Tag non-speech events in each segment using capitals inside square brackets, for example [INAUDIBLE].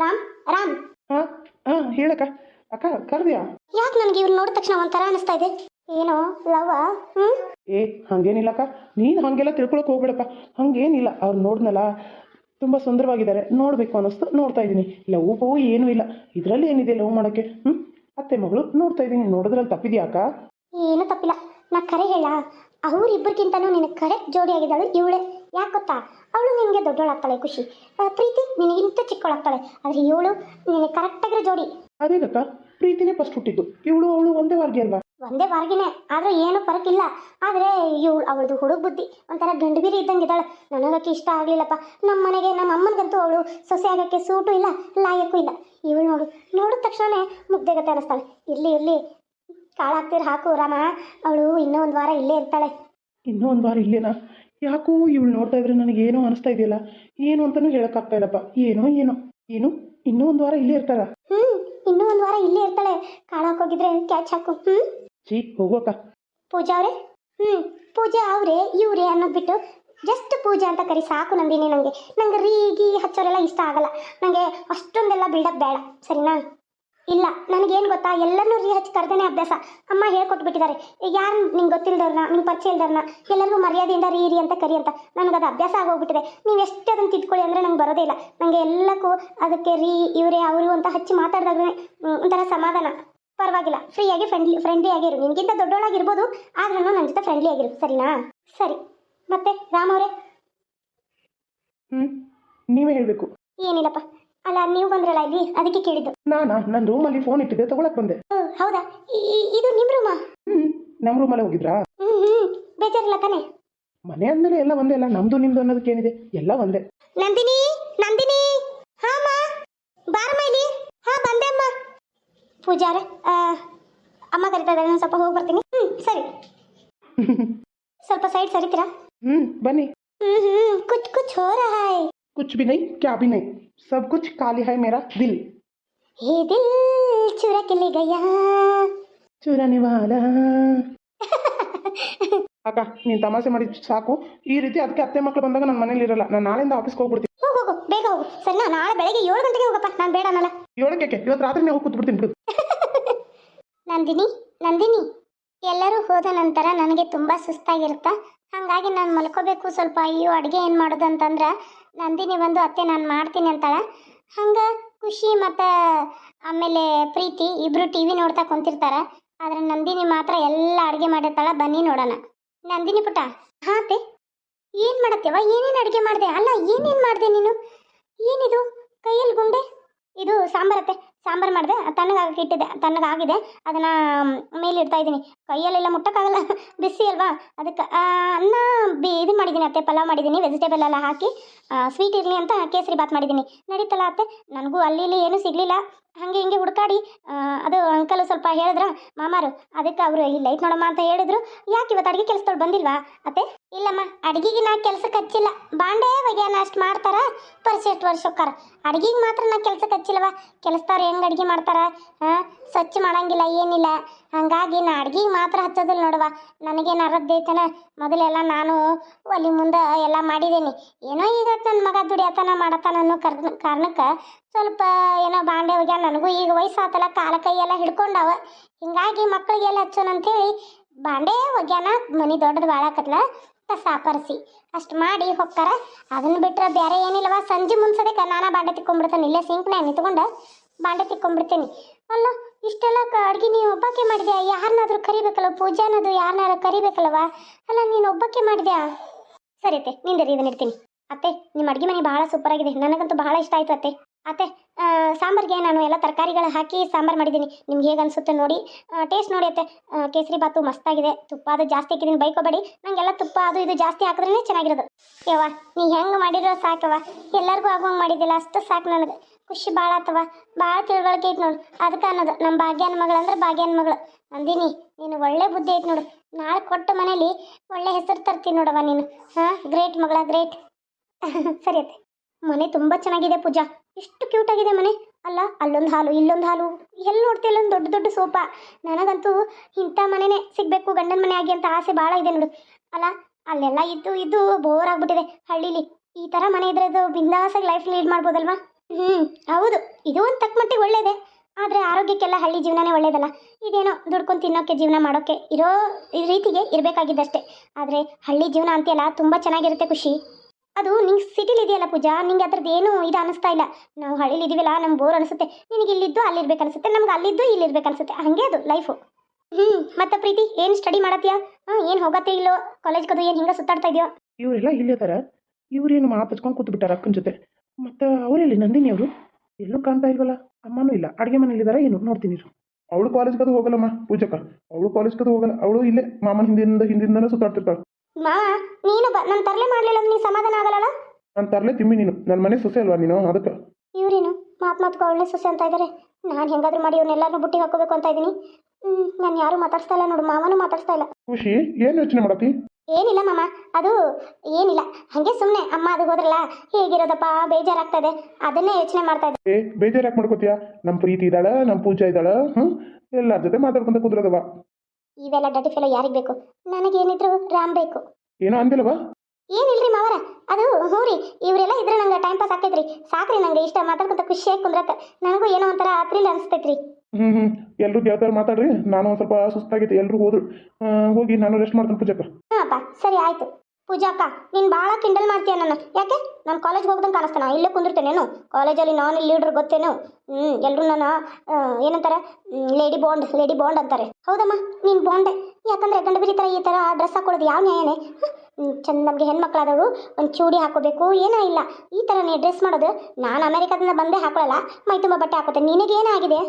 ರಾಮ್ ರಾಮ್. ಹಾಂ ಹಾಂ ಹೇಳಕ್ಕ. ಅಕ್ಕ ಕರೆದ್ಯಾ? ಯಾಕೆ ನನಗೆ ಇವ್ರು ನೋಡಿದ ತಕ್ಷಣ ಒಂಥರ ಅನಿಸ್ತಾ ಇದೆ? ಏನೋ ಲವ್ವ ಹ್ಮ್? ಏ ಹಾಗೇನಿಲ್ಲಕ್ಕ ನೀನು ಹಾಗೆಲ್ಲ ತಿಳ್ಕೊಳಕ್ ಹೋಗ್ಬೇಡಪ್ಪ. ಹಾಗೇನಿಲ್ಲ. ಅವ್ರು ನೋಡ್ನಲ್ಲ ತುಂಬ ಸುಂದರವಾಗಿದ್ದಾರೆ. ನೋಡಬೇಕು ಅನ್ನಿಸ್ತು ನೋಡ್ತಾ ಇದ್ದೀನಿ. ಲವ್ ಪವು ಏನೂ ಇಲ್ಲ. ಇದರಲ್ಲಿ ಏನಿದೆ ಲವ್ ಮಾಡೋಕ್ಕೆ? ಹ್ಞೂ ಅತ್ತೆ ಮಗಳು ನೋಡ್ತಾ ಇದ್ದೀನಿ. ನೋಡೋದ್ರಲ್ಲಿ ತಪ್ಪಿದ್ಯಾ ಅಕ್ಕ? ಏನು ತಪ್ಪಿಲ್ಲ. ನಾ ಕರೆ ಹೇಳ. ಅವರಿಬ್ಬರಿಗಿಂತನೂ ನಿನಗೆ ಕರೆಕ್ಟ್ ಜೋಡಿ ಆಗಿದ್ದಾಳೆ ಇವಳೆ. ಯಾಕೆ ಗೊತ್ತಾ? ಅವಳು ನಿನಗೆ ದೊಡ್ಡವಳಾಗ್ತಾಳೆ ಖುಷಿ. ಪ್ರೀತಿ ನಿನಗಿಂತ ಚಿಕ್ಕವಳಾಗ್ತಾಳೆ. ಆದರೆ ಇವಳು ನಿನಗೆ ಕರೆಕ್ಟಾಗಿರೋ ಜೋಡಿ. ಅದೇನಕ್ಕ ಪ್ರೀತಿನೇ ಫಸ್ಟ್ ಹುಟ್ಟಿದ್ದು. ಇವಳು ಅವಳು ಒಂದೇ ವಾರ್ಗೆ ಅಲ್ವಾ? ಒಂದೇ ವಾರ್ಗಿನೇ ಆದ್ರೆ ಏನು ಫರಕ್ ಇಲ್ಲ ಆದರೆ ಇವಳು ಅವಳದು ಹುಡುಗ ಬುದ್ಧಿ ಒಂಥರ ಗಂಡಬೀರಿ ಇದ್ದಂಗೆ ಇದ್ದಾಳೆ. ನನಗಕ್ಕೆ ಇಷ್ಟ ಆಗಲಿಲ್ಲಪ್ಪ. ನಮ್ಮ ಮನೆಗೆ ನಮ್ಮ ಅಮ್ಮನಿಗಂತೂ ಅವಳು ಸೊಸೆ ಆಗೋಕ್ಕೆ ಸೂಟು ಇಲ್ಲ ಲಾಯಕ್ಕೂ ಇಲ್ಲ. ಇವಳು ನೋಡು ನೋಡಿದ ತಕ್ಷಣನೇ ಮುಗ್ದೆಗತ್ತೆ ಅನ್ನಿಸ್ತಾಳೆ ಇರಲಿ ಇರಲಿ. ಕಾಳಾಗ್ತೀರ ಹಾಕು ರಾಮ. ಅವಳು ಇನ್ನೂ ಒಂದು ವಾರ ಇಲ್ಲೇ ಇರ್ತಾಳೆ. ಇನ್ನೂ ಒಂದು ವಾರ ಇಲ್ಲೇನಾ? ಯಾಕೋ ಇವಳು ನೋಡ್ತಾ ಇದ್ರೆ ನನಗೆ ಏನೋ ಅನಿಸ್ತಾ ಇದೆಯಲ್ಲ? ಏನು ಅಂತಲೂ ಹೇಳೋಕ್ಕಾಗ್ತಾ ಇಲ್ಲಪ್ಪ. ಏನೋ ಏನೋ ಏನು ಇನ್ನೂ ಒಂದು ವಾರ ಇಲ್ಲೇ ಇರ್ತಾರ ಹ್ಞೂ ಇನ್ನೂ ಒಂದು ವಾರ ಇಲ್ಲೇ ಇರ್ತಾಳೆ. ಕಾಣಕ್ಕೋಗಿದ್ರೆ ಕ್ಯಾಚ್ ಹಾಕು. ಹ್ಞೂ ಚೀ ಹೋಗೋಕ ಪೂಜಾ ಅವ್ರೆ? ಹ್ಞೂ ಪೂಜಾ ಅವರೇ ಇವ್ರೆ ಅನ್ನೋದು ಬಿಟ್ಟು ಜಸ್ಟ್ ಪೂಜಾ ಅಂತ ಕರಿ ಸಾಕು ನಂದಿನಿ ನನಗೆ ನಂಗೆ ರೀಗಿ ಹಚ್ಚೋರೆಲ್ಲ ಇಷ್ಟ ಆಗಲ್ಲ. ನನಗೆ ಅಷ್ಟೊಂದೆಲ್ಲ ಬಿಲ್ಡಪ್ ಬೇಡ. ಸರಿನಾ? ಇಲ್ಲ ನನಗೇನು ಗೊತ್ತಾ? ಎಲ್ಲರನ್ನೂ ರೀ ಹಚ್ಚಿ ಕರೆದೇನೆ ಅಭ್ಯಾಸ. ಅಮ್ಮ ಹೇಳ್ಕೊಟ್ಬಿಟ್ಟಿದ್ದಾರೆ. ಯಾರು ನಿಂಗೆ ಗೊತ್ತಿಲ್ಲದವ್ರನ್ನ ನಿಂಗೆ ಪರಿಚಯ ಇಲ್ದವ್ರನ್ನ ಎಲ್ಲರಿಗೂ ಮರ್ಯಾದೆಯಿಂದ ರೀ ರೀ ಅಂತ ಕರಿ ಅಂತ. ನನಗೆ ಅದು ಅಭ್ಯಾಸ ಆಗೋಗ್ಬಿಟ್ಟಿದೆ. ನೀವು ಎಷ್ಟು ಅದನ್ನು ತಿದ್ಕೊಳ್ಳಿ ಅಂದರೆ ನಂಗೆ ಬರೋದೇ ಇಲ್ಲ. ನನಗೆ ಎಲ್ಲಕ್ಕೂ ಅದಕ್ಕೆ ರೀ ಇವರೇ ಅವರು ಅಂತ ಹಚ್ಚಿ ಮಾತಾಡಿದಾಗ ಒಂಥರ ಸಮಾಧಾನ. ಪರವಾಗಿಲ್ಲ. ಫ್ರೀಯಾಗಿ ಫ್ರೆಂಡ್ಲಿ ಫ್ರೆಂಡ್ಲಿ ಆಗಿರು. ನಿನಗಿಂತ ದೊಡ್ಡವಳಾಗಿರ್ಬೋದು ಆದ್ರೂ ನನ್ನ ಜೊತೆ ಫ್ರೆಂಡ್ಲಿ ಆಗಿರು. ಸರಿನಾ? ಸರಿ. ಮತ್ತೆ ರಾಮ್ ಅವರೇ? ಹ್ಞೂ ನೀವೇ ಹೇಳಬೇಕು. ಏನಿಲ್ಲಪ್ಪ. ಅಲ್ಲ ನೀವು ಬಂದ್ರಲ್ಲ ಇಲ್ಲಿ? ಅದಕ್ಕೆ ಕೇಳಿದ್ದು. ನಾನಾ ನನ್ನ ರೂಮಲ್ಲಿ ಫೋನ್ ಇಟ್ಟಿದ್ದೆ ತಗೊಳಕ್ ಬಂದೆ. ಹೌದಾ? ಇದು ನಿಮ್ಮ ರೂಮ ಹ್ಞೂ ನಮ್ಮ ರೂಮಲ್ಲೇ ಹೋಗಿದ್ರಾ? ಹ್ಞೂ ಹ್ಞೂ ಬೇಜಾರಿಲ್ಲ ತಾನೆ? ಮನೆ ಅಂದಮೇಲೆ ಎಲ್ಲ ಒಂದೇ ಅಲ್ಲ ನಮ್ದು ನಿಮ್ದು ಅನ್ನೋದಕ್ಕೇನಿದೆ ಎಲ್ಲ ಒಂದೇ. ನಂದಿನಿ ನಂದಿನಿ! ಹಾ ಅಮ್ಮ! ಬಾರಮ್ಮ ಇಲ್ಲಿ. ಹಾ ಬಂದೆ ಅಮ್ಮ. ಪೂಜಾರ ಆ, ಅಮ್ಮ ಕರಿತಾ ಇದ್ದಾರೆ ನಾನು ಸ್ವಲ್ಪ ಹೋಗಿ ಬರ್ತೀನಿ. ಹ್ಞೂ ಸರಿ. [LAUGHS] ಸ್ವಲ್ಪ ಸೈಡ್ ಸರಿತೀರಾ? ಹ್ಮ್ ಬನ್ನಿ. ಹ್ಮ್ ಹ್ಞೂ ಕುಚ್ ಕುಚ್ ಹೋ ರಹಾ ಹೈ कुछ भी नहीं क्या भी नहीं सब कुछ खाली है मेरा दिल ये दिल चुरा के ले गया ಚುರಾನೆ ವಾಲ ಅಕ್ಕ ನೀನು ತಮಾಷೆ ಮಾಡಿ ಸಾಕು ಈ ರೀತಿ ಅದಕ್ಕೆ ಅತ್ತೆ ಮಕ್ಕಳು ಬಂದಾಗ ನನ್ನ ಮನೇಲಿ ಇರಲ್ಲ ನಾನು ನಾಳೆಯಿಂದ ಆಫೀಸ್ಗೆ ಹೋಗ್ಬಿಡ್ತೀನಿ ಹೋಗು ಹೋಗು ಬೇಗ ಹೋಗು ಸರಿನಾ ನಾಳೆ ಬೆಳಗ್ಗೆ ಏಳು ಗಂಟೆಗೆ ಹೋಗಪ್ಪ ನಾನು ಬೇಡ ಅನ್ನಲ್ಲ ಏಳಕ್ಕೆ ಇವತ್ತು ರಾತ್ರಿ ಹೋಗಿ ಕೂತ್ಬಿಡ್ತೀನಿ ಬಿಡು [LAUGHS] ನಂದಿನಿ ನಂದಿನಿ ಎಲ್ಲರೂ ಹೋದ ನಂತರ ನನಗೆ ತುಂಬ ಸುಸ್ತಾಗಿರುತ್ತಾ ಹಾಗಾಗಿ ನಾನು ಮಲ್ಕೋಬೇಕು ಸ್ವಲ್ಪ. ಅಯ್ಯೋ, ಅಡುಗೆ ಏನು ಮಾಡೋದು ಅಂತಂದ್ರೆ ನಂದಿನಿ ಬಂದು, ಅತ್ತೆ, ನಾನು ಮಾಡ್ತೀನಿ ಅಂತಾಳೆ. ಹಂಗೆ ಖುಷಿ ಮತ್ತು ಆಮೇಲೆ ಪ್ರೀತಿ ಇಬ್ಬರು ಟಿ ವಿ ನೋಡ್ತಾ ಕುಂತಿರ್ತಾರೆ. ಆದರೆ ನಂದಿನಿ ಮಾತ್ರ ಎಲ್ಲ ಅಡುಗೆ ಮಾಡಿರ್ತಾಳೆ, ಬನ್ನಿ ನೋಡೋಣ. ನಂದಿನಿ ಪುಟ ಹಾಂ, ಅತ್ತೆ, ಏನು ಮಾಡತ್ತೆವ ಏನೇನು ಅಡುಗೆ ಮಾಡಿದೆ? ಅಲ್ಲ, ಏನೇನು ಮಾಡಿದೆ ನೀನು? ಏನಿದು? ಕೈಯಲ್ಲಿ ಗುಂಡೆ? ಇದು ಸಾಂಬಾರತ್ತೆ ಸಾಂಬಾರು ಮಾಡಿದೆ ತಣ್ಣಗಾಗಕ್ಕೆ ಇಟ್ಟಿದ್ದೆ ತಣ್ಣಗಾಗಿದೆ ಅದನ್ನು ಮೇಲೆ ಇಡ್ತಾ ಇದ್ದೀನಿ ಕೈಯಲ್ಲೆಲ್ಲ ಮುಟ್ಟೋಕ್ಕಾಗಲ್ಲ, [LAUGHS] ಬಿಸಿ ಅಲ್ವಾ? ಅದಕ್ಕೆ ಅನ್ನ ಬಿ, ಇದು ಮಾಡಿದ್ದೀನಿ ಅತ್ತೆ, ಪಲಾವ್ ಮಾಡಿದ್ದೀನಿ ವೆಜಿಟೇಬಲ್ ಎಲ್ಲ ಹಾಕಿ ಸ್ವೀಟ್ ಇರಲಿ ಅಂತ ಕೇಸರಿ ಬಾತ್ ಮಾಡಿದ್ದೀನಿ ನಡೀತಲ್ಲ ಅತ್ತೆ? ನನಗೂ ಅಲ್ಲಿ ಇಲ್ಲಿ ಏನೂ ಸಿಗಲಿಲ್ಲ. ಹಾಗೆ ಹಿಂಗೆ ಹುಡುಕಾಡಿ ಅದು ಅಂಕಲ್ ಸ್ವಲ್ಪ ಹೇಳಿದ್ರ, ಮಾಮಾರು, ಅದಕ್ಕೆ ಅವರು, ಇಲ್ಲ ಲೈಟ್ ನೋಡಮ್ಮ ಅಂತ ಹೇಳಿದ್ರು. ಯಾಕೆ ಇವತ್ತು ಅಡುಗೆ ಕೆಲಸದವ್ರು ಬಂದಿಲ್ವಾ ಅತ್ತೆ? ಇಲ್ಲಮ್ಮ, ಅಡ್ಗಿಗೆ ನಾ ಕೆಲ್ಸಕ್ಕೆ ಹಚ್ಚಿಲ್ಲ. ಬಾಂಡೆ ಒಗ್ಯಾನ ಅಷ್ಟು ಮಾಡ್ತಾರ ಪರಿಶಿಷ್ಟ ವರ್ಷಕ್ಕಾರ ಅಡ್ಗಿಗೆ ಮಾತ್ರ ನಾ ಕೆಲ್ಸಕ್ಕೆ ಹಚ್ಚಿಲ್ಲವ. ಕೆಲಸದವ್ರು ಹೆಂಗೆ ಅಡುಗೆ ಮಾಡ್ತಾರ ಸ್ವಚ್ಛ ಮಾಡಂಗಿಲ್ಲ, ಏನಿಲ್ಲ. ಹಂಗಾಗಿ ನಾ ಅಡ್ಗೆಗೆ ಮಾತ್ರ ಹಚ್ಚೋದಿಲ್ಲ ನೋಡುವ ನನಗೇನು ಅರದ್ದೈತನ ಮೊದಲೆಲ್ಲ ನಾನು ಅಲ್ಲಿ ಮುಂದೆ ಎಲ್ಲ ಮಾಡಿದ್ದೀನಿ ಏನೋ ಈಗ ನನ್ನ ಮಗ ದುಡಿಯತನ, ಮಾಡತಾನ ಅನ್ನೋ ಕರ್ ಕಾರಣಕ್ಕೆ ಸ್ವಲ್ಪ ಏನೋ ಬಾಂಡೆ ಒಗ್ಯಾನ ನನಗೂ ಈಗ ವಯಸ್ಸಾತಲ್ಲ, ಕಾಲ ಕೈಯೆಲ್ಲ ಹಿಡ್ಕೊಂಡವ. ಹಿಂಗಾಗಿ ಮಕ್ಕಳಿಗೆಲ್ಲ ಹಚ್ಚೋಣ ಅಂತೇಳಿ ಬಾಂಡೆ ಒಗ್ಯಾನ, ಮನೆ ದೊಡ್ಡದು ಬಾಳಾಕತ್ಲ. ಕಸ ಪರ್ಸಿ ಅಷ್ಟು ಮಾಡಿ ಹೊಕ್ಕಾರ ಅದನ್ನ ಬಿಟ್ರೆ ಬೇರೆ ಏನಿಲ್ಲವ. ಸಂಜೆ ಮುನ್ಸದಕ್ಕೆ ನಾನಾ ಬಾಂಡೆ ತಿಕ್ಕೊಂಡ್ಬಿಡ್ತಾನೆ ಇಲ್ಲೇ ಸಿಂಕ್ನ ನಿಂತ್ಕೊಂಡು ಬಾಂಡೆ ತಿಕ್ಕೊಂಡ್ಬಿಡ್ತೀನಿ ಅಲ್ಲ, ಇಷ್ಟೆಲ್ಲ ಅಡ್ಗೆ ನೀನು ಒಬ್ಬಕ್ಕೆ ಮಾಡಿದ್ಯಾ? ಯಾರನ್ನಾದ್ರೂ ಕರಿಬೇಕಲ್ಲ ಪೂಜಾನದು ಯಾರನ್ನಾರ ಕರಿಬೇಕಲ್ವ? ಅಲ್ಲ, ನೀನು ಒಬ್ಬಕ್ಕೆ ಮಾಡಿದ್ಯಾ? ಸರಿ ಅತ್ತೆ, ನಿಂದರಿ ಇದನ್ನ ಇಡ್ತೀನಿ. ಅತ್ತೆ ನಿಮ್ಮ ಅಡ್ಗೆ ಮನೆ ಬಹಳ ಸೂಪರ್ ಆಗಿದೆ. ನನಗಂತೂ ಬಹಳ ಇಷ್ಟ ಆಯ್ತು ಅತ್ತೆ. ಅತ್ತೆ ಸಾಂಬಾರಿಗೆ ನಾನು ಎಲ್ಲ ತರಕಾರಿಗಳು ಹಾಕಿ ಸಾಂಬಾರು ಮಾಡಿದ್ದೀನಿ. ನಿಮ್ಗೆ ಹೇಗೆ ಅನಿಸುತ್ತೆ ನೋಡಿ. ಟೇಸ್ಟ್ ನೋಡಿ ಅತ್ತೆ. ಕೇಸರಿ ಬಾತು ಮಸ್ತಾಗಿದೆ. ತುಪ್ಪ ಅದು ಜಾಸ್ತಿ ಹಾಕಿದ್ದೀನಿ, ಬೈಕೋಬೇಡಿ. ನಂಗೆಲ್ಲ ತುಪ್ಪ ಅದು ಇದು ಜಾಸ್ತಿ ಹಾಕಿದ್ರೇ ಚೆನ್ನಾಗಿರೋದು. ಯವ್ವ, ನೀ ಹೆಂಗೆ ಮಾಡಿರೋ ಸಾಕವ ಎಲ್ಲರಿಗೂ ಆಗುವಂಗೆ ಮಾಡಿದ್ದಿಲ್ಲ, ಅಷ್ಟು ಸಾಕು ನನಗೆ. ಖುಷಿ ಭಾಳ ಆತವ ಭಾಳ ತಿಳುವಳಿಕೆ ಐತೆ ನೋಡು. ಅದಕ್ಕೆ ಅನ್ನೋದು. ನಮ್ಮ ಭಾಗ್ಯನ ಮಗಳು ಅಂದ್ರೆ ಭಾಗ್ಯನ ಮಗಳು. ನಂದಿನಿ, ನೀನು ಒಳ್ಳೆ ಬುದ್ಧಿ ಐತೆ ನೋಡು. ನಾಳೆ ಕೊಟ್ಟ ಮನೇಲಿ ಒಳ್ಳೆ ಹೆಸರು ತರ್ತೀನಿ ನೋಡವ ನೀನು. ಹಾಂ ಗ್ರೇಟ್ ಮಗಳ ಗ್ರೇಟ್ [LAUGHS] ಸರಿ ಅತ್ತೆ. ಮನೆ ತುಂಬ ಚೆನ್ನಾಗಿದೆ ಪೂಜಾ. ಎಷ್ಟು ಕ್ಯೂಟ್ ಆಗಿದೆ ಮನೆ. ಅಲ್ಲ, ಅಲ್ಲೊಂದು ಹಾಲು, ಇಲ್ಲೊಂದು ಹಾಲು. ಎಲ್ಲಿ ನೋಡ್ತೀಯ ಅಲ್ಲೊಂದು ದೊಡ್ಡ ದೊಡ್ಡ ಸೋಫಾ ನನಗಂತೂ ಇಂಥ ಮನೆನೇ ಸಿಗಬೇಕು, ಗಂಡನ ಮನೆ ಆಗಿ ಅಂತ ಆಸೆ ಭಾಳ ಇದೆ ನೋಡು. ಅಲ್ಲ, ಅಲ್ಲೆಲ್ಲ ಇದ್ದು ಇದ್ದು ಬೋರ್ ಆಗ್ಬಿಟ್ಟಿದೆ ಹಳ್ಳಿಲಿ. ಈ ಥರ ಮನೆ ಇದ್ರೆ ಅದು ಬಿಂದಾಸಾಗಿ ಲೈಫ್ ಲೀಡ್ ಮಾಡ್ಬೋದಲ್ವಾ? ಹ್ಞೂ ಹೌದು. ಇದು ಒಂದು ತಕ್ಕ ಮಟ್ಟಿಗೆ ಒಳ್ಳೇದೇ. ಆದರೆ ಆರೋಗ್ಯಕ್ಕೆಲ್ಲ ಹಳ್ಳಿ ಜೀವನನೇ ಒಳ್ಳೇದಲ್ಲ. ಇದೇನೋ ದುಡ್ಕೊಂಡು ತಿನ್ನೋಕ್ಕೆ ಜೀವನ ಮಾಡೋಕ್ಕೆ ಇರೋ ರೀತಿಗೆ ಇರಬೇಕಾಗಿದ್ದಷ್ಟೇ. ಆದರೆ ಹಳ್ಳಿ ಜೀವನ ಅಂತೆಲ್ಲ ತುಂಬ ಚೆನ್ನಾಗಿರುತ್ತೆ ಖುಷಿ. ಅದು ನಿಂಗೆ ಸಿಟಿಲಿ ಇದೆಯಲ್ಲ ಪೂಜಾ? ನಿಂಗೆ ಅದ್ರದ್ದು ಏನು ಇದು ಅನಿಸ್ತಾ ಇಲ್ಲ. ನಾವು ಹಳ್ಳಿಲಿ ಇದೀವಲ್ಲ, ನಮ್ಗೆ ಬೋರ್ ಅನಿಸುತ್ತೆ. ನಿನಗೆ ಇಲ್ಲಿದ್ದು ಅಲ್ಲಿರ್ಬೇಕು ಅನಿಸುತ್ತೆ, ನಮ್ಗೆ ಅಲ್ಲಿದ್ದು ಇಲ್ಲಿರ್ಬೇಕು ಅನಿಸುತ್ತೆ. ಹಾಗೆ ಅದು ಲೈಫು ಹ್ಞೂ ಮತ್ತೆ ಪ್ರೀತಿ, ಏನು ಸ್ಟಡಿ ಮಾಡತ್ತೀಯಾ? ಹಾಂ, ಏನು ಹೋಗತ್ತೆ ಇಲ್ಲೋ? ಕಾಲೇಜ್ಗದು ಏನು ಹಿಂಗೆ ಸುತ್ತಾಡ್ತಾ ಇದೆಯೋ? ಇವರೆಲ್ಲ ಇಲ್ಲೇ ಥರ ಇವರೇನು ಮಾತಾಡ್ಕೊಂಡು ಕೂತು ಬಿಟ್ಟಾರ ಅಕ್ಕನ ಜೊತೆ. ಮತ್ತು ಅವರೆಲ್ಲಿ? ನಂದಿನಿ ಅವರು? ಎಲ್ಲೂ ಕಾಣ್ತಾ ಇಲ್ವಲ್ಲ? ಅಮ್ಮನೂ ಇಲ್ಲ. ಅಡುಗೆ ಮನೇಲಿದ್ದಾರೆ ಏನು? ನೋಡ್ತೀನಿ ಇವರು ಅವಳು ಕಾಲೇಜ್ಗದು ಹೋಗಲ್ಲಮ್ಮ ಪೂಜಕ. ಅವಳು ಕಾಲೇಜ್ಗದು ಹೋಗಲ್ಲ. ಅವಳು ಇಲ್ಲೇ ಮಾಮನ ಹಿಂದಿಂದ ಹಿಂದಿಂದನೇ ಸುತ್ತಾಡ್ತಿರ್ತಾಳೆ. ಮಾವ ನೀನು ಬ. ನಾನು ತರಲೆ ಮಾಡಲಿಲ್ಲ ನೀನು ಸಮಾಧಾನ ಆಗಲ್ಲ ನಾನು ತರಲೆ ತಿಮ್ಮಿ ನೀನು. ನನ್ನ ಮನೆ ಸೊಸೆ ಅಲ್ವಾ ನೀನು? ಅದಕ್ಕೆ. ಇವ್ರೇನು? ಮಾತು ಮಾತ್ಕೊ ಒಳ್ಳೆ ಸೊಸೆ ಅಂತ ಇದ್ದಾರೆ ನಾನು ಹೆಂಗಾದ್ರೂ ಮಾಡಿ ಇವ್ನೆಲ್ಲರನ್ನೂ ಬುಟ್ಟಿ ಹಾಕೋಬೇಕು ಅಂತ ಇದ್ದೀನಿ ನಾನು ಯಾರು ಮಾತಾಡ್ಸ್ತಾ ಇಲ್ಲ ನೋಡು. ಮಾವನು ಮಾತಾಡ್ಸ್ತಾ ಇಲ್ಲ. ಖುಷಿ ಏನು ಯೋಚನೆ ಮಾಡತ್ತಿ? ಏನಿಲ್ಲ ಮಾಮ. ಅದು ಏನಿಲ್ಲ. ಹಂಗೆ ಸುಮ್ಮನೆ ಅಮ್ಮ ಅದು ಹೋದ್ರಲ್ಲ ಹೇಗಿರೋದಪ್ಪ? ಬೇಜಾರಾಗ್ತದೆ. ಅದನ್ನೇ ಯೋಚನೆ ಮಾಡ್ತಾ ಇದ್ದೆ. ಏ ಬೇಜಾರು ಯಾಕೆ ಮಾಡ್ಕೋತೀಯ? ನಮ್ಮ ಪ್ರೀತಿ ಇದ್ದಾಳ ನಮ್ಮ ಪೂಜಾ ಇದ್ದಾಳ ಹ್ಞೂ ಎಲ್ಲರ ಜೊತೆ ಮಾತಾಡ್ಕೊಂತ ಕುದ್ರದವ ಇವೆಲ್ಲ ಡಟಿ ಫೆಲೋ ಯಾರಿಗೆ ಬೇಕು? ನನಗೇನಿದ್ರು ರಾಮ್ ಬೇಕು. ಏನೋ ಅಂದಿಲ್ವಾ? ಏನಿಲ್ರಿ ಮಾವರ? ಅದು ಹ್ಞೂ ರೀ ಇವರೆಲ್ಲ ಇದ್ರೆ ನಂಗೆ ಟೈಮ್ ಪಾಸ್ ಆಕೈತ್ರಿ ಸಾಕ್ರಿ ನಂಗೆ ಇಷ್ಟ ಮಾತಾಡ್ಕೊಂತ ಖುಷಿಯಾಗಿ ಕುಂದ್ರಕ್ಕೆ ನನಗೂ ಏನೋ ಒಂಥರ ಥ್ರಿಲ್ ಅನಿಸ್ತೈತ್ರಿ. ಹ್ಞೂ ಹ್ಞೂ ಎಲ್ಲರೂ ಗೆಳತಿಯರು ಮಾತಾಡ್ರಿ. ನಾನು ಒಂದು ಸ್ವಲ್ಪ ಸುಸ್ತಾಗಿತ್ತು ಎಲ್ಲರೂ ಹೋದ್ರು. ಆ, ಹೋಗಿ ನಾನು ರೆಸ್ಟ್ ಮಾಡ್ತೀನಿ ಪೂಜಕ್ಕ. ಹಾಂ ಅಪ್ಪ ಸರಿ ಆಯ್ತು. ಪೂಜಾ ಅಕ್ಕ, ನೀನು ಭಾಳ ಕಿಂಡಲ್ ಮಾಡ್ತೀಯ ನನ್ನ. ಯಾಕೆ? ನಾನು ಕಾಲೇಜ್ ಹೋಗ್ದಂಗೆ ಕಾಣಿಸ್ತಾನ. ಇಲ್ಲೇ ಕುಂದಿರ್ತೇನೇನು ಕಾಲೇಜಲ್ಲಿ ನಾನು ಲೀಡ್ರ್ ಗೊತ್ತೇನು ಹ್ಞೂ ಎಲ್ಲರೂ ನನ್ನ ಏನಂತಾರೆ? ಲೇಡಿ ಬಾಂಡ್ ಲೇಡಿ ಬಾಂಡ್ ಅಂತಾರೆ. ಹೌದಮ್ಮ, ನೀನು ಬಾಂಡೆ ಯಾಕಂದ್ರೆ ಗಂಡ ತರ ಈ ಥರ ಡ್ರೆಸ್ ಹಾಕೊಳ್ಳೋದು ಯಾವ ನ್ಯಾಯನೇ? ಚಂದ ನಮಗೆ ಹೆಣ್ಮಕ್ಳಾದವರು ಒಂದು ಚೂಡಿ ಹಾಕೋಬೇಕು, ಏನೋ ಇಲ್ಲ. ಈ ಥರ ನೀ ಡ್ರೆಸ್ ಮಾಡೋದು ನಾನು ಅಮೆರಿಕದಿಂದ ಬಂದೇ ಹಾಕೊಳ್ಳಲ್ಲ ಮೈ ತುಂಬ ಬಟ್ಟೆ ಹಾಕೋತೆ. ನಿನಗೇನಾಗಿದೆ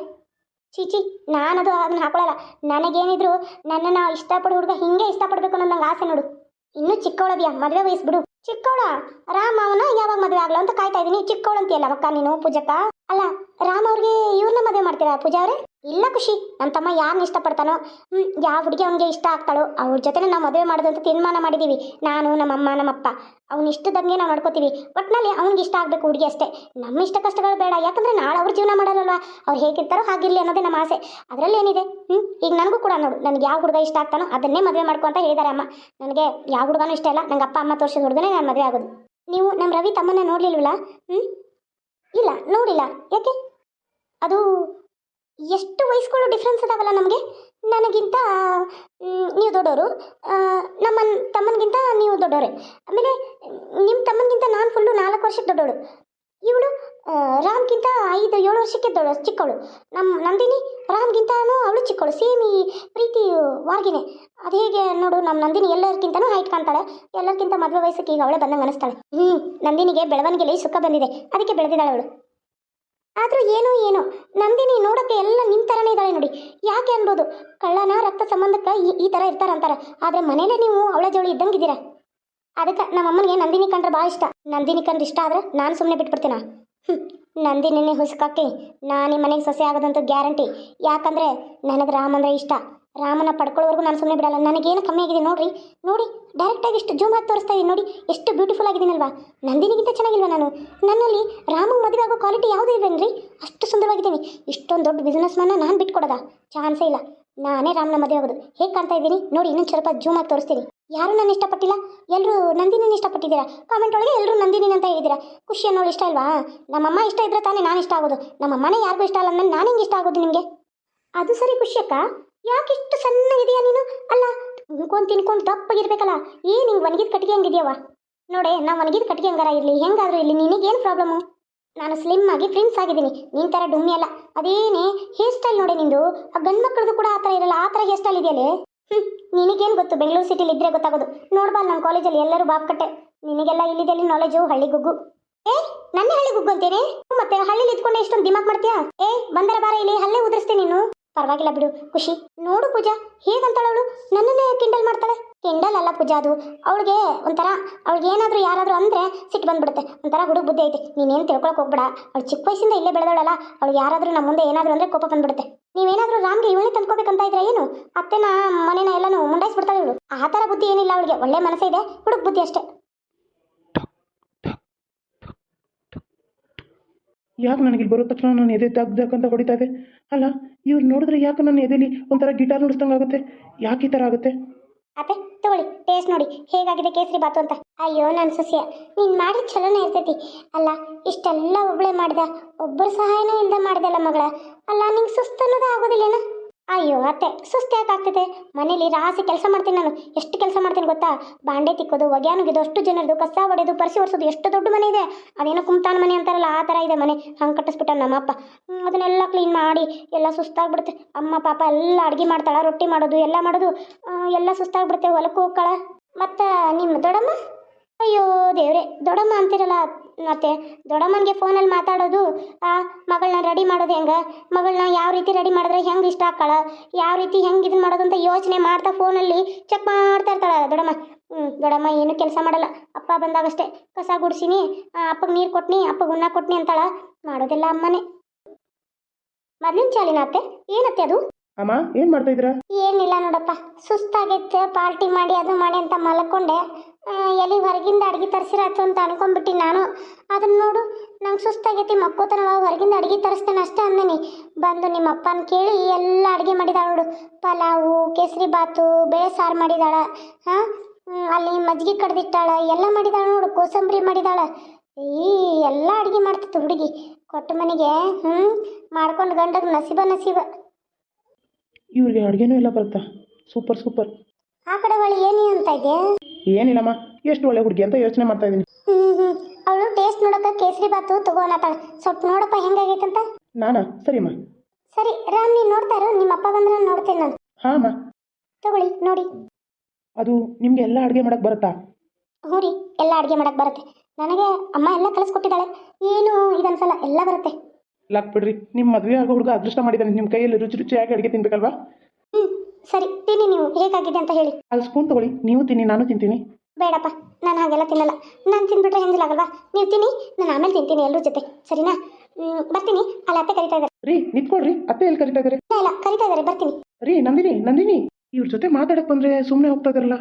ಚೀಚಿ ನಾನದು ಅದನ್ನ ಹಾಕೊಳ್ಳಲ್ಲ ನನಗೇನಿದ್ರು ನನ್ನನ್ನು ಇಷ್ಟಪಡೋ ಹುಡುಗ ಹಿಂಗೆ ಇಷ್ಟಪಡಬೇಕು ಅನ್ನೋದು ನಂಗೆ ಆಸೆ ನೋಡು. ಇನ್ನೂ ಚಿಕ್ಕವಳದಿಯಾ ಮದುವೆ ವಯಸ್ಸು ಬಿಡು. ಚಿಕ್ಕವಳ ರಾಮ ಅವನ ಯಾವಾಗ ಮದುವೆ ಆಗ್ಲೋ ಅಂತ ಕಾಯ್ತಾ ಇದೀನಿ. ಚಿಕ್ಕವಳು ಅಂತೀಯಲ್ಲ ಅಕ್ಕ ನೀನು ಪೂಜಕ್ಕ? ಅಲ್ಲ, ರಾಮ್ ಅವ್ರಿಗೆ ಇವ್ರನ್ನ ಮದುವೆ ಮಾಡ್ತೀರಾ ಪೂಜಾ ಅವರೇ? ಇಲ್ಲ ಖುಷಿ ನನ್ನ ತಮ್ಮ ಯಾರನ್ನ ಇಷ್ಟಪಡ್ತಾನೋ? ಯಾವ ಹುಡುಗಿ ಅವನಿಗೆ ಇಷ್ಟ ಆಗ್ತಾಳೋ, ಅವ್ರ ಜೊತೆನೇ ನಾವು ಮದುವೆ ಮಾಡೋದಂತ ತೀರ್ಮಾನ ಮಾಡಿದ್ದೀವಿ ನಾನು ನಮ್ಮಮ್ಮ ನಮ್ಮಪ್ಪ ಅವ್ನ ಇಷ್ಟದಂಗೆ ನಾವು ನಡ್ಕೋತೀವಿ. ಒಟ್ಟಿನಲ್ಲಿ ಅವ್ನಿಗೆ ಇಷ್ಟ ಆಗಬೇಕು ಹುಡುಗಿ ಅಷ್ಟೇ. ನಮ್ಮ ಇಷ್ಟ ಕಷ್ಟಗಳು ಬೇಡ, ಯಾಕಂದ್ರೆ ನಾಳೆ ಅವ್ರ ಜೀವನ ಮಾಡೋರಲ್ವಾ? ಅವ್ರು ಹೇಗಿರ್ತಾರೋ ಹಾಗಿರಲಿ ಅನ್ನೋದೇ ನಮ್ಮ ಆಸೆ. ಅದರಲ್ಲಿ ಏನಿದೆ? ಹ್ಞೂ ಈಗ ನನಗೂ ಕೂಡ ನೋಡು, ನನಗೆ ಯಾವ ಹುಡುಗ ಇಷ್ಟ ಆಗ್ತಾನೋ ಅದನ್ನೇ ಮದುವೆ ಮಾಡ್ಕೊ ಅಂತ ಹೇಳಿದ್ದಾರೆ ಅಮ್ಮ. ನನಗೆ ಯಾವ ಹುಡುಗನೂ ಇಷ್ಟ ಇಲ್ಲ, ನಂಗೆ ಅಪ್ಪ, ಅಮ್ಮ ತೋರಿಸಿದ ಹುಡುಗನೇ ನಾನು ಮದುವೆ ಆಗೋದು. ನೀವು ನಮ್ಮ ರವಿ ತಮ್ಮನ್ನ ನೋಡಲಿಲ್ವಲ್ಲ? ಹ್ಞೂ ಇಲ್ಲ, ನೋಡಿಲ್ಲ. ಯಾಕೆ? ಅದು ಎಷ್ಟು ವಯಸ್ಸುಗಳು ಡಿಫ್ರೆನ್ಸ್ ಅದಾವಲ್ಲ ನಮಗೆ? ನನಗಿಂತ ನೀವು ದೊಡ್ಡವರು ನಮ್ಮ ತಮ್ಮನಿಗಿಂತ ನೀವು ದೊಡ್ಡವರೇ ಆಮೇಲೆ ನಿಮ್ಮ ತಮ್ಮನಿಗಿಂತ ನಾನು ಫುಲ್ಲು ನಾಲ್ಕು ವರ್ಷಕ್ಕೆ ದೊಡ್ಡವಳು ಇವಳು ರಾಮ್ಗಿಂತ ಐದು, ಏಳು ವರ್ಷಕ್ಕೆ ದೊಡ್ಡ ಚಿಕ್ಕವಳು. ನಮ್ಮ ನಂದಿನಿ ರಾಮ್ಗಿಂತನೂ ಅವಳು ಚಿಕ್ಕವಳು. ಸೇಮ್ ಪ್ರೀತಿ ವಾರ್ಗಿನೇ ಅದು ಹೇಗೆ ನೋಡು ನಮ್ಮ ನಂದಿನಿ ಎಲ್ಲರಿಗಿಂತನೂ ಹೈಟ್ ಕಾಣ್ತಾಳೆ. ಎಲ್ಲರಿಗಿಂತ ಮದುವೆ ವಯಸ್ಸಕ್ಕೆ ಈಗ ಅವಳೇ ಬಂದಂಗೆ ಅನಿಸ್ತಾಳೆ. ಹ್ಞೂ ನಂದಿನಿಗೆ ಬೆಳವಣಿಗೆಲಿ ಸುಖ ಬಂದಿದೆ. ಅದಕ್ಕೆ ಬೆಳೆದಿದ್ದಾಳೆ ಅವಳು. ಆದರೂ ಏನೋ ಏನೋ, ನಂದಿನಿ ನೋಡೋಕ್ಕೆ ಎಲ್ಲ ನಿಮ್ಮ ಥರನೇ ಇದ್ದಾಳೆ ನೋಡಿ. ಯಾಕೆ ಅನ್ಬೋದು? ಕಳ್ಳನ ರಕ್ತ ಸಂಬಂಧಕ್ಕೆ ಈ ಈ ಥರ ಇರ್ತಾರಂತಾರೆ. ಆದರೆ ಮನೇಲೆ ನೀವು ಅವಳ ಜೋಳಿ ಇದ್ದಂಗಿದ್ದೀರಾ? ಅದಕ್ಕೆ ನಮ್ಮ ಅಮ್ಮನಿಗೆ ನಂದಿನಿ ಕಂಡ್ರೆ ಭಾಳ ಇಷ್ಟ. ನಂದಿನಿ ಕಂಡ್ರೆ ಇಷ್ಟ ಆದ್ರೆ ನಾನು ಸುಮ್ಮನೆ ಬಿಟ್ಬಿಡ್ತೀನ. ಹ್ಞೂ ನಂದಿನಿನೇ ಹುಸ್ಕಾಕಿ ನಾನು ನಿಮ್ಮ ಮನೆಗೆ ಸೊಸೆ ಆಗೋದಂತ ಗ್ಯಾರಂಟಿ. ಯಾಕಂದರೆ ನನಗೆ ರಾಮ ಅಂದರೆ ಇಷ್ಟ. ರಾಮನ ಪಡ್ಕೊಳ್ಳೋವರೆಗೂ ನಾನು ಸುಮ್ಮನೆ ಬಿಡಲ್ಲ. ನನಗೇನು ಕಮ್ಮಿ ಆಗಿದೆ ನೋಡ್ರಿ. ನೋಡಿ ಡೈರೆಕ್ಟಾಗಿ ಇಷ್ಟು ಜೂಮ್ ಹಾಕಿ ತೋರಿಸ್ತಾ ಇದ್ದೀನಿ ನೋಡಿ, ಎಷ್ಟು ಬ್ಯೂಟಿಫುಲ್ ಆಗಿದ್ದೀನಲ್ವಾ. ನಂದಿನಿಗಿಂತ ಚೆನ್ನಾಗಿಲ್ವಾ ನಾನು? ನನ್ನಲ್ಲಿ ರಾಮ ಮದುವೆ ಆಗೋ ಕ್ವಾಲಿಟಿ ಯಾವುದೂ ಇಲ್ವೇನ್ರಿ? ಅಷ್ಟು ಸುಂದರವಾಗಿದ್ದೀನಿ. ಇಷ್ಟೊಂದು ದೊಡ್ಡ ಬಿಸ್ನೆಸ್ ನಾನು ಬಿಟ್ಕೊಡೋದ? ಚಾನ್ಸೇ ಇಲ್ಲ. ನಾನೇ ರಾಮನ ಮದುವೆ ಆಗೋದು. ಹೇಗೆ ಕಾಣ್ತಾ ಇದ್ದೀನಿ ನೋಡಿ, ಇನ್ನೊಂದು ಸ್ವಲ್ಪ ಜೂಮ್ ಆಗಿ ತೋರಿಸ್ತೀನಿ. ಯಾರು ನಾನು ಇಷ್ಟಪಟ್ಟಿಲ್ಲ? ಎಲ್ಲರೂ ನಂದಿನಿನ ಇಷ್ಟಪಟ್ಟಿದ್ದೀರಾ? ಕಾಮೆಂಟ್ ಒಳಗೆ ಎಲ್ಲರೂ ನಂದಿನಿ ಅಂತ ಹೇಳಿದ್ದೀರಾ? ಖುಷಿ ಅನ್ನೋಳು ಇಷ್ಟ ಇಲ್ವಾ? ನಮ್ಮಮ್ಮ ಇಷ್ಟ ಇದ್ರೆ ತಾನೇ ನಾನು ಇಷ್ಟ ಆಗೋದು. ನಮ್ಮಮ್ಮನೇ ಯಾರಿಗೂ ಇಷ್ಟ ಅಲ್ಲ ನಾನು ಹೆಂಗೆ ಇಷ್ಟ ಆಗೋದು ನಿಮಗೆ? ಅದು ಸರಿ ಖುಷಿಯಕ್ಕ ಯಾಕೆ ಇಷ್ಟು ಸಣ್ಣಗಿದೆಯಾ ನೀನು? ಅಲ್ಲ ಉಂಕೊಂಡು ತಿನ್ಕೊಂಡು ದಪ್ಪಗಿರ್ಬೇಕಲ್ಲ. ಏನು ಹಿಂಗೆ ಒಣಗಿದ ಕಟ್ಟಿಗೆ ಹಂಗಿದೆಯವ ನೋಡೆ ನಾ ಒಣಗಿದ ಕಟ್ಟಿಗೆ ಹಂಗಾರ ಇರಲಿ. ಹೆಂಗಾದರೂ ಇರಲಿ. ನಿನಗೇನು ಪ್ರಾಬ್ಲಮ್ಮು ನಾನು ಸ್ಲಿಮ್ ಆಗಿ ಫ್ರೆಂಡ್ಸ್ ಆಗಿದ್ದೀನಿ. ನಿನ್ನ ಥರ ಡುಮ್ಮಿ ಅಲ್ಲ. ಅದೇನೇ ಹೇರ್ ಸ್ಟೈಲ್ ನೋಡಿ ನಿಂದು? ಆ ಗಂಡು ಮಕ್ಕಳದು ಕೂಡ ಆ ಥರ ಇರಲ್ಲ. ಆ ಥರ ಹೇರ್ ಸ್ಟೈಲ್ ಇದೆಯಲ್ಲೇ? ಹ್ಞೂ ನಿನಗೇನು ಗೊತ್ತು? ಬೆಂಗಳೂರು ಸಿಟಿಲಿ ಇದ್ರೆ ಗೊತ್ತಾಗೋದು. ನೋಡ್ಬಾ ನಮ್ಮ ಕಾಲೇಜಲ್ಲಿ ಎಲ್ಲರೂ ಬಾಬ್ ಕಟ್ಟೆ ನಿನಗೆಲ್ಲ ಇಲ್ಲಿದೆಲ್ಲಿ ನಾಲೆಜು ಹಳ್ಳಿ ಗುಗ್ಗು. ಏ, ನನ್ನ ಹಳ್ಳಿ ಗುಗ್ಗು ಅಂತೇನೆ ಮತ್ತೆ ಹಳ್ಳಿಲಿ ಇದ್ಕೊಂಡು ಇಷ್ಟೊಂದು ದಿಮಾಕ್ ಮಾಡ್ತೀಯಾ? ಏ, ಬಂದರ ಬಾರ ಇಲ್ಲಿ ಹಲ್ಲೇ ಉದುರಿಸ್ತೀನಿ ನೀನು. ಪರವಾಗಿಲ್ಲ ಬಿಡು, ಖುಷಿ. ನೋಡು ಪೂಜಾ ಹೇಗಂತಾಳವಳು ನನ್ನನ್ನೇ ಕಿಂಡಲ್ ಮಾಡ್ತಾಳೆ. ಕಿಂಡಲ್ ಅಲ್ಲ ಪೂಜಾ ಅದು. ಅವಳಿಗೆ ಒಂಥರ, ಅವಳಿಗೆ ಏನಾದರೂ ಯಾರಾದರೂ ಅಂದರೆ ಸಿಟ್ಟು ಬಂದ್ಬಿಡುತ್ತೆ. ಒಂಥರ ಹುಡುಗ ಬುದ್ಧಿ ಐತೆ. ನೀನೇನು ತಿಳ್ಕೊಳಕ್ ಹೋಗ್ಬೇಡ. ಅವಳು ಚಿಕ್ಕ ವಯಸ್ಸಿಂದ ಇಲ್ಲೇ ಬೆಳೆದೋಳಲ್ಲ ಅವಳು ಯಾರಾದರೂ ನಮ್ಮ ಮುಂದೆ ಏನಾದರೂ ಅಂದರೆ ಕೋಪ ಬಂದ್ಬಿಡುತ್ತೆ. ನೀವೇನಾದರೂ ರಾಮ್ಗೆ ಇವಳೇ ತಂದ್ಕೋಬೇಕಂತ ಇದ್ರೆ ಏನು? ಅತ್ತೆನ, ಮನೇನ ಎಲ್ಲನೂ ಮುಂಡಾಯಿಸ್ಬಿಡ್ತಾಳೆ ಇವಳು. ಆ ಥರ ಬುದ್ಧಿ ಏನಿಲ್ಲ ಅವಳಿಗೆ. ಒಳ್ಳೆ ಮನಸ್ಸೇ ಇದೆ ಹುಡುಗ ಬುದ್ಧಿ ಅಷ್ಟೇ. ಯಾಕೆ ನನಗೆ ಬರೋ ತಕ್ಷಣ ನಾನು ಎದೆ ದಗ್ ಅಂತ ಹೊಡಿತಾ ಇದೆ? ಅಲ್ಲ, ಇವ್ರು ನೋಡಿದ್ರೆ ಯಾಕೆ ನನ್ನ ಎದೆಲಿ ಒಂಥರ ಗಿಟಾರ್ ನುಡಿಸ್ದಂಗೆ ಆಗುತ್ತೆ ಯಾಕೆ ಈ ಥರ ಆಗುತ್ತೆ? ಅತ್ತೆ ತಗೊಳ್ಳಿ ಟೇಸ್ಟ್ ನೋಡಿ, ಹೇಗಾಗಿದೆ ಕೇಸರಿ ಬಾತು ಅಂತ. ಅಯ್ಯೋ ನನ್ನ ಸಸ್ಯ ನೀನು ಮಾಡಿದ ಚಲೋನೇ ಇರ್ತೈತಿ. ಅಲ್ಲ, ಇಷ್ಟೆಲ್ಲ ಒಬ್ಬಳೇ ಮಾಡ್ದ ಒಬ್ಬರು ಸಹಾಯನೂ ಇಲ್ಲದೆ ಮಾಡ್ದಲ್ಲ ಮಗಳ. ಅಲ್ಲ, ನಿಂಗೆ ಸುಸ್ತು ಅನ್ನೋದು ಆಗೋದಿಲ್ಲೇನ? ಅಯ್ಯೋ ಅತ್ತೆ ಸುಸ್ತಿ ಯಾಕಾಗ್ತದೆ ಮನೇಲಿ ರಾಸಿ ಕೆಲಸ ಮಾಡ್ತೀನಿ ನಾನು. ಎಷ್ಟು ಕೆಲಸ ಮಾಡ್ತೀನಿ ಗೊತ್ತಾ? ಬಾಂಡೆ ತಿಕ್ಕೋದು ಒಗ್ಯಾನುಗಿದು ಅಷ್ಟು ಜನರದು, ಕಸ ಹೊಡೆದು ಪರಿಸಿ ಒರೆಸೋದು, ಎಷ್ಟು ದೊಡ್ಡ ಮನೆ ಇದೆ. ಅದೇನೋ ಕುಮ್ತಾನ ಮನೆ ಅಂತಾರಲ್ಲ, ಆ ಥರ ಇದೆ ಮನೆ. ಹಂಗೆ ಕಟ್ಟಿಸ್ಬಿಟ್ಟ ನಮ್ಮಪ್ಪ. ಅದನ್ನೆಲ್ಲ ಕ್ಲೀನ್ ಮಾಡಿ, ಎಲ್ಲ ಸುಸ್ತಾಗ್ಬಿಡುತ್ತೆ. ಅಮ್ಮ, ಪಾಪ ಎಲ್ಲ ಅಡುಗೆ ಮಾಡ್ತಾಳೆ, ರೊಟ್ಟಿ ಮಾಡೋದು, ಎಲ್ಲ ಮಾಡೋದು. ಎಲ್ಲ ಸುಸ್ತಾಗ್ಬಿಡುತ್ತೆ ಹೊಲಕ್ಕೆ ಹೋಗ್ಕಳ. ಮತ್ತು ನಿಮ್ಮ ದೊಡ್ಡಮ್ಮ ಅಯ್ಯೋ, ದೇವ್ರೆ ದೊಡ್ಡಮ್ಮ ಅಂತಿರಲ್ಲ ಮತ್ತೆ ದೊಡ್ಡಮ್ಮನಿಗೆ ಫೋನಲ್ಲಿ ಮಾತಾಡೋದು ಆ ಮಗಳನ್ನ ರೆಡಿ ಮಾಡೋದು ಹೆಂಗೆ? ಮಗಳನ್ನ ಯಾವ ರೀತಿ ರೆಡಿ ಮಾಡಿದ್ರೆ ಹೆಂಗೆ ಇಷ್ಟ ಆಕ್ಕಳ ಯಾವ ರೀತಿ ಹೆಂಗೆ ಇದನ್ನ ಮಾಡೋದು ಅಂತ ಯೋಚನೆ ಮಾಡ್ತಾ ಫೋನಲ್ಲಿ ಚೆಕ್ ಮಾಡ್ತಾ ಇರ್ತಾಳೆ ದೊಡ್ಡಮ್ಮ. ಹ್ಞೂ ದೊಡ್ಡಮ್ಮ ಏನು ಕೆಲಸ ಮಾಡಲ್ಲ. ಅಪ್ಪ ಬಂದಾಗಷ್ಟೇ ಕಸ ಗುಡಿಸಿನಿ ಅಪ್ಪಗೆ ನೀರು ಕೊಟ್ನಿ ಅಪ್ಪಗೆ ಉಣ್ಣ ಕೊಟ್ನಿ ಅಂತಾಳ. ಮಾಡೋದಿಲ್ಲ ಅಮ್ಮನೇ. ಮೊದಲಿನ ಚಾಲಿನ ಅತ್ತೆ? ಏನತ್ತೆ ಅದು? ಅಮ್ಮ ಏನು ಮಾಡ್ತಾ ಇದ್ದೀರಾ? ಏನಿಲ್ಲ ನೋಡಪ್ಪ ಸುಸ್ತಾಗೈತೆ ಪಾರ್ಟಿ ಮಾಡಿ ಅದು ಮಾಡಿ ಅಂತ ಮಲ್ಕೊಂಡೆ. ಎಲ್ಲಿ ಹೊರಗಿಂದ ಅಡುಗೆ ತರಿಸಿರತ್ತು ಅಂತ ಅನ್ಕೊಂಡ್ಬಿಟ್ಟು ನಾನು. ಅದನ್ನ ನೋಡು ನಂಗೆ ಸುಸ್ತಾಗೈತಿ ಮಕ್ಕೋತನವ ಹೊರಗಿಂದ ಅಡ್ಗೆ ತರಿಸ್ತೇನೆ ಅಷ್ಟೇ ಅಂದನಿ. ಬಂದು ನಿಮ್ಮ ಅಪ್ಪನ ಕೇಳಿ ಎಲ್ಲ ಅಡುಗೆ ಮಾಡಿದಾಳ ನೋಡು. ಪಲಾವು ಕೇಸರಿ ಬಾತು ಬೇಳೆ ಸಾರು ಮಾಡಿದಾಳ ಹಾಂ? ಅಲ್ಲಿ ಮಜ್ಜಿಗೆ ಕಡ್ದಿಟ್ಟಾಳ ಎಲ್ಲ ಮಾಡಿದಾಳ ನೋಡು ಕೋಸಂಬರಿ ಮಾಡಿದಾಳ. ಈ ಎಲ್ಲ ಅಡುಗೆ ಮಾಡ್ತಿತ್ತು ಹುಡುಗಿ. ಕೊಟ್ಟ ಮನೆಗೆ ಹ್ಞೂ ಮಾಡ್ಕೊಂಡು ಗಂಡಗೆ ನಸೀಬ ನಸೀಬ. ಇವ್ರಿಗೆ ಅಡುಗೆನೂ ಎಲ್ಲ ಬರುತ್ತಾ ಸೂಪರ್ ಸೂಪರ್. ಆ ಕಡೆ ಒಳ್ಳೆ ಏನಿ ಅಂತ ಇದೆ ಏನಿಲ್ಲಮ್ಮ ಎಷ್ಟು ಒಳ್ಳೆ ಹುಡುಗಿ ಅಂತ ಯೋಚನೆ ಮಾಡ್ತಾ ಹ್ಮ್ ಅವಳು ಟೇಸ್ಟ್ ನೋಡಕ ಕೇಸರಿ ಬಾತು ತಗೋನತ್ತಾಳ ಸ್ವಲ್ಪ ನೋಡಪ್ಪ ಹೆಂಗಾಗೈತೆ ಅಂತ ನಾನಾ? ಸರಿಮ್ಮ ಸರಿ ರಾಮ್ ನೀನು ನೋಡ್ತಾ ಇರು ನಿಮ್ಮ ಅಪ್ಪ ಬಂದ್ರೆ ನೋಡ್ತೇನೆ ನಾನು. ಹಾಂ ಅಮ್ಮ ತಗೊಳ್ಳಿ ನೋಡಿ. ಅದು ನಿಮಗೆ ಎಲ್ಲ ಅಡುಗೆ ಮಾಡಕ್ಕೆ ಬರುತ್ತಾ? ಹ್ಞೂ ರೀ ಎಲ್ಲ ಅಡುಗೆ ಮಾಡಕ್ಕೆ ಬರುತ್ತೆ. ನನಗೆ ಅಮ್ಮ ಎಲ್ಲ ಕಲಿಸ್ಕೊಟ್ಟಿದ್ದಾಳೆ ಏನು ಇದನ್ಸಲ್ಲ ಎಲ್ಲ ಬರುತ್ತೆ. ಲಾಕ್ ಬಿಡ್ರಿ ನಿಮ್ಮ ಮದುವೆ ಆಗೋ ಹುಡುಗ ಅದೃಷ್ಟ ಮಾಡಿದ್ದಾನೆ. ನಿಮ್ಮ ಕೈಯಲ್ಲಿ ರುಚಿ ರುಚಿಯಾಗಿ ಅಡುಗೆ ತಿನ್ಬೇಕಲ್ವಾ? ಸರಿ ತಿನ್ನಿ ನೀವು. ಹೇಗಾಗಿದೆ ಅಂತ ಹೇಳಿ. ಅಲ್ಲಿ ಸ್ಪೂನ್ ತಗೊಳ್ಳಿ. ನೀವು ತಿನ್ನಿ ನಾನು ತಿಂತೀನಿ. ಬೇಡಪ್ಪ ನಾನು ಹಾಗೆಲ್ಲ ತಿನ್ನಲ್ಲ. ನಾನು ತಿಂದ್ಬಿಟ್ರೆ ಹೆಂಗಿಲ್ಲಾಗಲ್ವಾ? ನೀವು ತಿನ್ನಿ ನಾನು ಆಮೇಲೆ ತಿಂತೀನಿ ಎಲ್ಲರ ಜೊತೆ. ಸರಿನಾ? ಬರ್ತೀನಿ. ಅಲ್ಲ ಅತ್ತೆ ಕರಿತಾ ಇದ್ದಾರೆ ರೀ ನಿಂತ್ಕೊಳ್ರಿ. ಅತ್ತೆ ಎಲ್ಲಿ ಕರಿತಾ ಇದ್ದಾರೆ ಇಲ್ಲ ಇಲ್ಲ ಕರಿತಾ ಇದ್ದಾರೆ ಬರ್ತೀನಿ. ರೀ ನಂದಿನಿ ನಂದಿನಿ. ಇವ್ರ ಜೊತೆ ಮಾತಾಡಕ್ ಬಂದ್ರೆ ಸುಮ್ಮನೆ ಹೋಗ್ತಾ ಇದಾರಲ್ಲ.